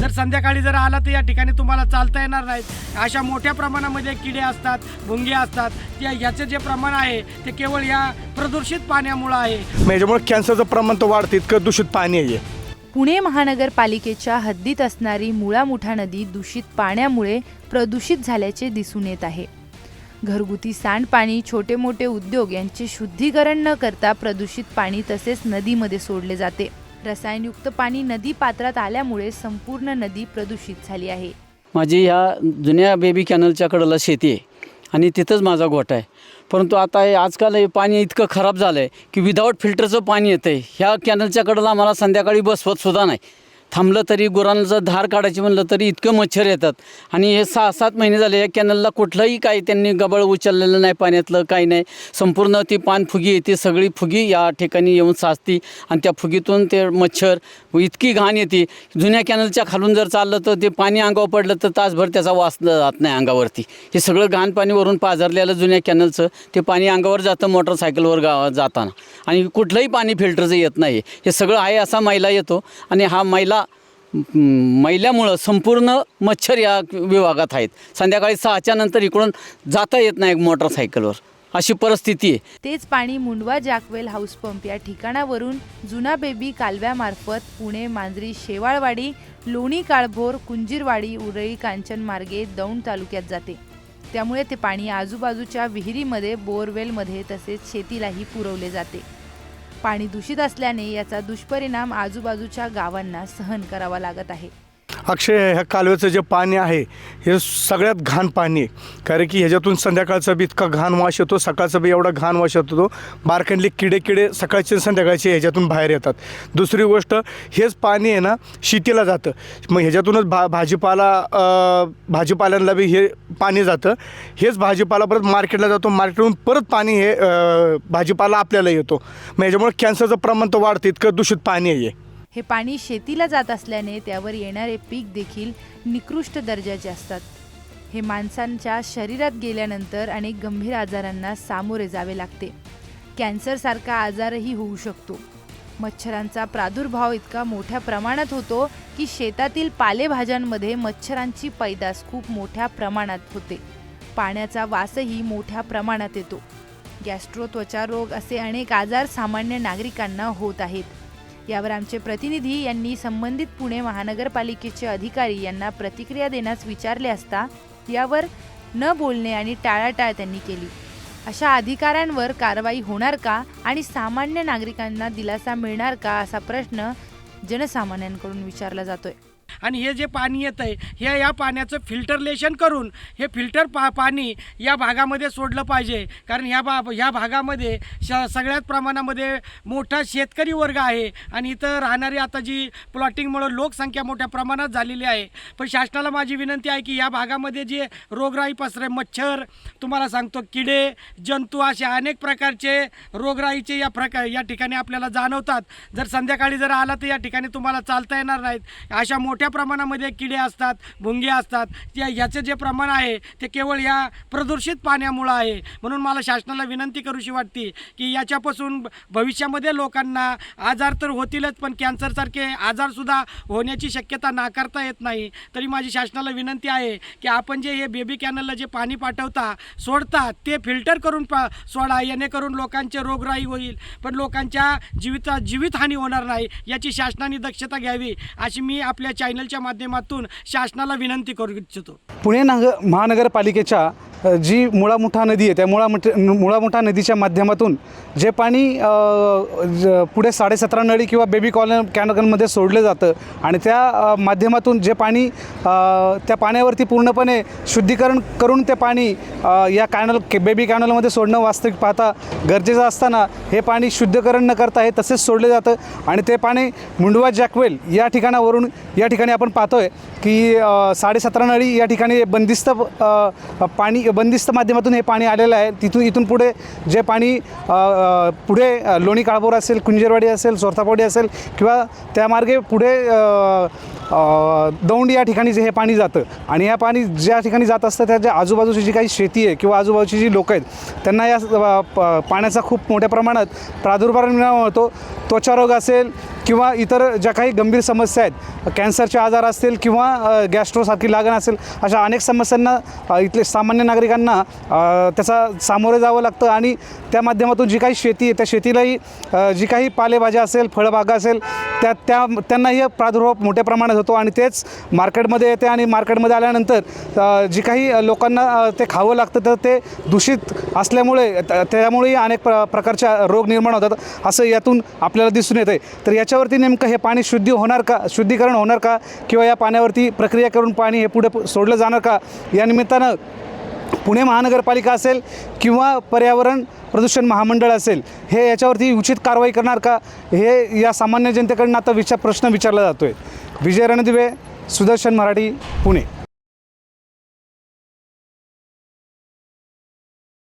संध्याकाळी जर आला तर या ठिकाणी तुम्हाला चालता येणार नाहीत. अशा मोठ्या प्रमाणामध्ये किडे असतात भुंगे असतात. त्या याचं जे प्रमाण आहे ते केवळ या प्रदूषित पाण्यामुळं आहे. मग याच्यामुळे कॅन्सरचं प्रमाण तर वाढतं इतकं दूषित पाणी आहे. हे. पुणे महानगरपालिकेच्या हद्दीत असणारी मुळा मुठा नदी दूषित पाण्यामुळे प्रदूषित झाल्याचे दिसून येत आहे. घरगुती सांडपाणी छोटे मोठे उद्योग यांचे शुद्धीकरण न करता प्रदूषित पाणी तसेच नदीमध्ये सोडले जाते. रसायनयुक्त पाणी नदी पात्रात आल्यामुळे संपूर्ण नदी प्रदूषित झाली आहे. माझी ह्या जुन्या बेबी कॅनलच्या कडेला शेती आहे आणि तिथंच माझा गोठा आहे. परंतु आता हे आजकाल हे पाणी इतकं खराब झालं आहे की विदाऊट फिल्टरचं पाणी येतं आहे ह्या कॅनलच्या कडेला आम्हाला संध्याकाळी बसवत सुद्धा नाही. थांबलं तरी गुरांचं धार काढायची म्हणलं तरी इतकं मच्छर येतात. आणि हे सहा सात महिने झाले या कॅनलला कुठलंही काही त्यांनी गबळ उचललेलं नाही पाण्यातलं काही नाही. संपूर्ण ती पानफुगी येते सगळी फुगी या ठिकाणी येऊन साचती आणि त्या फुगीतून ते मच्छर इतकी घाण येते. जुन्या कॅनलच्या खालून जर चाललं तर ते पाणी अंगावर पडलं तर तासभर त्याचा वास जात नाही अंगावरती. हे सगळं घाण पाणी वरून पाझरलेलं जुन्या कॅनलचं ते पाणी अंगावर जातं मोटरसायकलवर गा जाताना. आणि कुठलंही पाणी फिल्टरचं येत नाही. हे सगळं आहे असा मैला येतो आणि हा मैला मैल्यामुळं संपूर्ण मच्छर या विभागात आहेत. संध्याकाळी सहाच्या नंतर इकडून जाता येत नाही मोटरसायकलवर. अशी परिस्थिती आहे. तेच पाणी मुंडवा जॅकवेल हाऊस पंप या ठिकाणावरून जुना बेबी कालव्यामार्फत पुणे मांजरी शेवाळवाडी लोणी काळभोर कुंजीरवाडी उरळी कांचन मार्गे दौंड तालुक्यात जाते. त्यामुळे ते पाणी आजूबाजूच्या विहिरीमध्ये बोरवेलमध्ये तसेच शेतीलाही पुरवले जाते. पाणी दूषित असल्याने याचा दुष्परिणाम आजूबाजूच्या गावांना सहन करावा लागत आहे. अक्षय ह्या कालव्याचं जे पाणी आहे हे सगळ्यात घाण पाणी आहे. कारण की ह्याच्यातून संध्याकाळचा बी इतका घाण वाश येतो सकाळचा बी एवढा घाण वाश येतो बारकंडले किडे किडे सकाळचे संध्याकाळचे ह्याच्यातून बाहेर येतात. दुसरी गोष्ट हेच पाणी आहे ना शेतीला जातं. मग ह्याच्यातूनच भा भाजीपाला भाजीपाल्यांना बी हे पाणी जातं. हेच भाजीपाला परत मार्केटला जातो मार्केटहून परत पाणी हे भाजीपाला आपल्याला येतो. मग ह्याच्यामुळे कॅन्सरचं प्रमाण तर वाढतं इतकं दूषित पाणी आहे हे. पाणी शेतीला जात असल्याने त्यावर येणारे पीक देखील निकृष्ट दर्जाचे असतात. हे माणसांच्या शरीरात गेल्यानंतर अनेक गंभीर आजारांना सामोरे जावे लागते. कॅन्सरसारखा आजारही होऊ शकतो. मच्छरांचा प्रादुर्भाव इतका मोठ्या प्रमाणात होतो की शेतातील पालेभाज्यांमध्ये मच्छरांची पैदास खूप मोठ्या प्रमाणात होते. पाण्याचा वासही मोठ्या प्रमाणात येतो. गॅस्ट्रो त्वचा रोग असे अनेक आजार सामान्य नागरिकांना होत आहेत. यावर आमचे प्रतिनिधी यांनी संबंधित पुणे महानगरपालिकेचे अधिकारी यांना प्रतिक्रिया देण्यास विचारले असता यावर न बोलणे आणि टाळाटाळ त्यांनी केली. अशा अधिकाऱ्यांवर कारवाई होणार का आणि सामान्य नागरिकांना दिलासा मिळणार का असा प्रश्न जनसामान्यांकडून विचारला जातोय. आणि हे जे पाणी येतं आहे हे या पाण्याचं फिल्टरलेशन करून हे फिल्टर पा पाणी या भागामध्ये सोडलं पाहिजे. कारण ह्या बा ह्या भागामध्ये श सगळ्यात प्रमाणामध्ये मोठा शेतकरी वर्ग आहे. आणि इथं राहणारी आता जी प्लॉटिंगमुळं लोकसंख्या मोठ्या प्रमाणात झालेली आहे. पण शासनाला माझी विनंती आहे की या भागामध्ये जे रोगराई पसरे मच्छर तुम्हाला सांगतो किडे जंतू असे अनेक प्रकारचे रोगराईचे या प्रकार या ठिकाणी आपल्याला जाणवतात. जर संध्याकाळी जर आला तर या ठिकाणी तुम्हाला चालता येणार नाहीत. अशा मोठ्या मोठ्या प्रमाणामध्ये किडे असतात भुंगे असतात. त्या याचं जे प्रमाण आहे ते केवळ या प्रदूषित पाण्यामुळं आहे. म्हणून मला शासनाला विनंती करूशी वाटते की याच्यापासून भविष्यामध्ये लोकांना आजार तर होतीलच पण कॅन्सरसारखे आजारसुद्धा होण्याची शक्यता नाकारता येत नाही. तरी माझी शासनाला विनंती आहे की आपण जे हे बेबी कॅनलला जे पाणी पाठवता सोडता ते फिल्टर करून पा सोडा. येणेकरून लोकांचे रोगराई होईल पण लोकांच्या जीविता जीवितहानी होणार नाही याची शासनाने दक्षता घ्यावी अशी मी आपल्या चॅनलच्या माध्यमातून शासनाला विनंती करू इच्छितो. पुणे नाग महानगरपालिकेच्या जी मुळामुठा नदी आहे त्या मुळामुठ मुळामुठा नदीच्या माध्यमातून जे पाणी ज- पुढे साडेसतरा नळी किंवा बेबी कॉलन कॅनॉकनमध्ये सोडलं जातं आणि त्या माध्यमातून जे पाणी त्या पाण्यावरती पूर्णपणे शुद्धीकरण करून ते पाणी या कॅनल बेबी कॅनलमध्ये सोडणं वास्तविक पाहता गरजेचं असताना हे पाणी शुद्धीकरण न करता हे तसेच सोडले जातं आणि ते पाणी मुंडवा जॅकवेल या ठिकाणावरून या ठिकाणी आपण पाहतोय की साडेसतरा नळी या ठिकाणी बंदिस्त पाणी बंदिस्त माध्यमातून हे पाणी आलेलं आहे. तिथून इथून पुढे जे पाणी पुढे लोणी काळभोर असेल कुंजेरवाडी असेल सोरथापाडी असेल किंवा त्या मार्गे पुढे दौंड या ठिकाणी जे हे पाणी जातं. आणि या पाणी ज्या ठिकाणी जात असतं त्याच्या आजूबाजूची जी काही शेती आहे किंवा आजूबाजूची जी लोकं आहेत त्यांना या प- पाण्याचा खूप मोठ्या प्रमाणात प्रादुर्भाव निर्माण होतो त्वचारोग असेल किंवा इतर ज्या काही गंभीर समस्या आहेत कॅन्सरचे आजार असतील किंवा गॅस्ट्रोसारखी लागण असेल अशा अनेक समस्यांना इथले सामान्य नागरिकांना त्याचा सामोरे जावं लागतं आणि त्या माध्यमातून जी काही शेती आहे त्या शेतीलाही जी काही पालेभाज्या असेल फळबागा असेल त्या त्या त्यांनाही प्रादुर्भाव मोठ्या प्रमाणात होतो आणि तेच मार्केटमध्ये येते आणि मार्केटमध्ये आल्यानंतर जी काही लोकांना ते खावं लागतं तर ते दूषित असल्यामुळे त- त्यामुळेही अनेक प्र प्रकारच्या रोग निर्माण होतात असं यातून आपल्याला दिसून येतं आहे तर याच्यावरती नेमकं हे पाणी शुद्धी होणार का? शुद्धीकरण होणार का? किंवा या पाण्यावरती प्रक्रिया करून पाणी हे पुढे सोडलं जाणार का? या निमित्तानं पुणे महानगरपालिका असेल किंवा पर्यावरण प्रदूषण महामंडळ असेल हे याच्यावरती उचित कारवाई करणार का? हे या सामान्य जनतेकडनं आता विचार प्रश्न विचारला जातो आहे विजय रणदिवे सुदर्शन मराठी पुणे.